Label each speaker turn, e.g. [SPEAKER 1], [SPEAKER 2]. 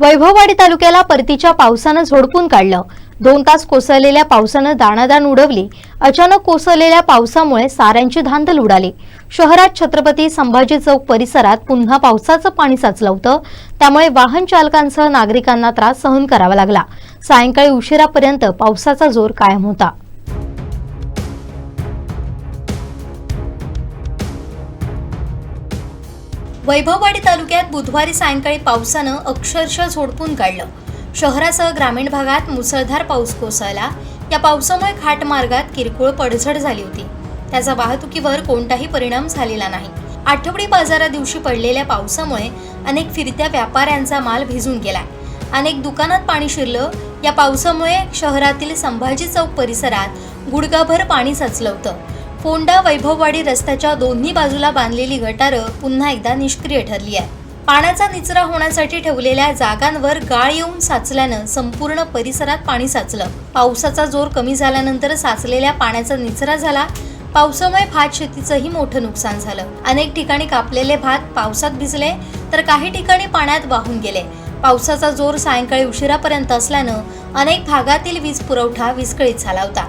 [SPEAKER 1] वैभववाडी तालुक्याला परतीच्या पावसानं झोडपून काढलं. दोन तास कोसळलेल्या पावसानं दाणादाण उडवली. अचानक कोसळलेल्या पावसामुळे साऱ्यांची धांदल उडाली. शहरात छत्रपती संभाजी चौक परिसरात पुन्हा पावसाचं पाणी साचलं होतं. त्यामुळे वाहन चालकांसह नागरिकांना त्रास सहन करावा लागला. सायंकाळी उशिरापर्यंत पावसाचा जोर कायम होता. वैभववाडी तालुक्यात बुधवारी सायंकाळी पावसानं अक्षरशः झोडपून काढलं. शहरासह ग्रामीण भागात मुसळधार पाऊस कोसळला. या पावसामुळे घाट मार्गात किरकोळ पडझड झाली होती. त्याचा वाहतुकीवर कोणताही परिणाम झालेला नाही. आठवडी बाजारा दिवशी पडलेल्या पावसामुळे अनेक फिरत्या व्यापाऱ्यांचा माल भिजून गेला. अनेक दुकानात पाणी शिरलं. या पावसामुळे शहरातील संभाजी चौक परिसरात गुडगाभर पाणी साचलं होतं. फोंडा वैभववाडी रस्त्याच्या दोन्ही बाजूला बांधलेली गटारं पुन्हा एकदा निष्क्रिय ठरली आहे. पाण्याचा निचरा होण्यासाठी ठेवलेल्या जागांवर गाळ येऊन साचल्यानं संपूर्ण परिसरात पाणी साचलं. पावसाचा जोर कमी झाल्यानंतर साचलेल्या पाण्याचा निचरा झाला. पावसामुळे भात शेतीचंही मोठं नुकसान झालं. अनेक ठिकाणी कापलेले भात पावसात भिजले तर काही ठिकाणी पाण्यात वाहून गेले. पावसाचा जोर सायंकाळी उशिरापर्यंत असल्यानं अनेक भागातील वीज पुरवठा विस्कळीत झाला होता.